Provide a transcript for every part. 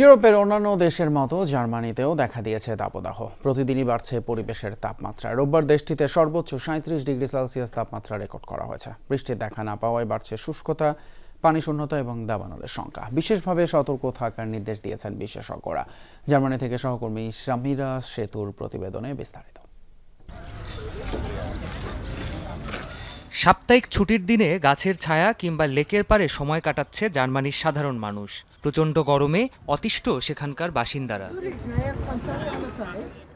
ইউরোপের অন্যান্য দেশের মতো জার্মানিতেও দেখা দিয়েছে দাবদাহ প্রতিদিনই বাড়ছে পরিবেশের তাপমাত্রা। রোববার দেশটিতে সর্বোচ্চ সাঁত্রিশ ডিগ্রি সেলসিয়াস তাপমাত্রা রেকর্ড করা হয়েছে। বৃষ্টির দেখা না পাওয়ায় বাড়ছে শুষ্কতা, পানি শূন্যতা এবং দাবানলের সংখ্যা। বিশেষভাবে সতর্ক থাকার নির্দেশ দিয়েছেন বিশেষজ্ঞরা। জার্মানি থেকে সহকর্মী সামিরা সেতুর প্রতিবেদনে বিস্তারিত। সাপ্তাহিক ছুটির দিনে গাছের ছায়া কিংবা লেকের পারে সময় কাটাচ্ছে জার্মানির সাধারণ মানুষ। প্রচণ্ড গরমে অতিষ্ঠ সেখানকার বাসিন্দারা।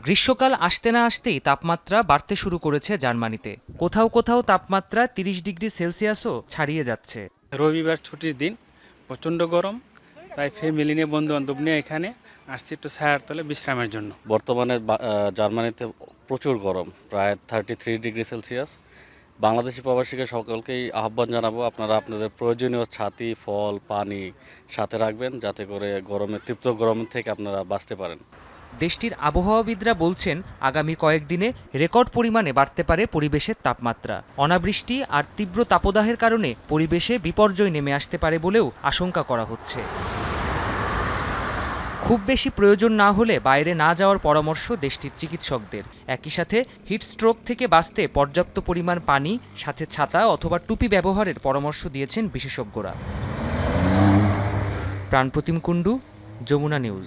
গ্রীষ্মকাল আসতে না আসতেই তাপমাত্রা বাড়তে শুরু করেছে জার্মানিতে। কোথাও কোথাও তাপমাত্রা তিরিশ ডিগ্রি সেলসিয়াসও ছাড়িয়ে যাচ্ছে। রবিবার ছুটির দিন প্রচণ্ড গরম তাই ফ্যামিলি নিয়ে বন্ধু বান্ধব নিয়ে এখানে আসছি একটু ছায়ার তলে বিশ্রামের জন্য। বর্তমানে জার্মানিতে প্রচুর গরম প্রায় thirty three degree Celsius. Bangladeshi প্রবাসীকে সকলকেই আহ্বান জানাব, আপনারা আপনাদের প্রয়োজনীয় ছাতি, ফল, পানি সাথে রাখবেন যাতে করে গরমে, তীব্র গরম থেকে আপনারা বাঁচতে পারেন। দেশটির আবহাওয়াবিদরা বলছেন, আগামী কয়েকদিনে রেকর্ড পরিমাণে বাড়তে পারে পরিবেশের তাপমাত্রা। অনাবৃষ্টি আর তীব্র তাপদাহের কারণে পরিবেশে বিপর্যয় নেমে আসতে পারে বলেও আশঙ্কা করা হচ্ছে। খুব বেশি প্রয়োজন না হলে বাইরে না যাওয়ার পরামর্শ দেশটির চিকিৎসকদের। একই সাথে হিট স্ট্রোক থেকে বাঁচতে পর্যাপ্ত পরিমাণ পানি, সাথে ছাতা অথবা টুপি ব্যবহারের পরামর্শ দিয়েছেন বিশেষজ্ঞরা। প্রাণপ্রতিম কুণ্ডু, যমুনা নিউজ।